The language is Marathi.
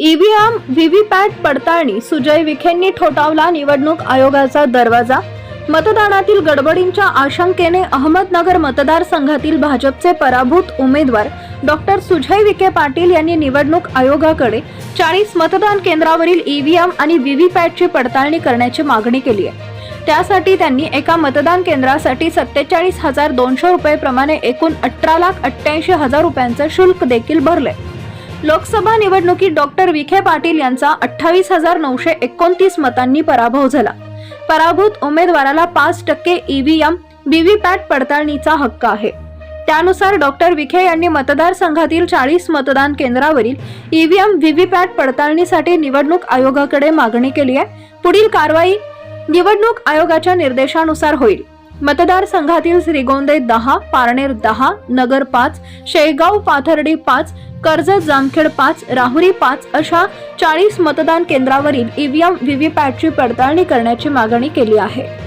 ईव्हीएम व्हीव्हीपॅट पडताळणी सुजय विखेंनी ठोठावला निवडणूक आयोगाचा दरवाजा. मतदानातील गडबडींच्या आशंकेने अहमदनगर मतदारसंघातील भाजपचे पराभूत उमेदवार डॉक्टर सुजय विखे पाटील यांनी निवडणूक आयोगाकडे चाळीस मतदान केंद्रावरील ईव्हीएम आणि व्हीव्हीपॅटची पडताळणी करण्याची मागणी केली आहे. त्यासाठी त्यांनी एका मतदान केंद्रासाठी सत्तेचाळीस हजार दोनशे रुपये प्रमाणे एकूण अठरा लाख अठ्ठ्याऐंशी हजार रुपयांचं शुल्क देखील भरले लोकसभा निवडणुकीत डॉक्टर विखे पाटील यांचा अठ्ठावीस हजार नऊशे एकोणतीस मतांनी पराभव झाला. पराभूत उमेदवाराला पाच टक्के ईव्हीएम व्हीव्हीपॅट पडताळणीचा हक्क आहे. त्यानुसार डॉक्टर विखे यांनी मतदारसंघातील चाळीस मतदान केंद्रावरील ईव्हीएम व्हीव्हीपॅट पडताळणीसाठी निवडणूक आयोगाकडे मागणी केली आहे. पुढील कारवाई निवडणूक आयोगाच्या निर्देशानुसार होईल. मतदारसंघातील श्रीगोंदे दहा पारनेर दहा नगर पाच शेगाव पाथर्डी पाच कर्जत जामखेड पाच राहुरी पाच अशा चाळीस मतदान केंद्रावरील ईव्हीएम व्हीव्हीपॅटची पडताळणी करण्याची मागणी केली आहे.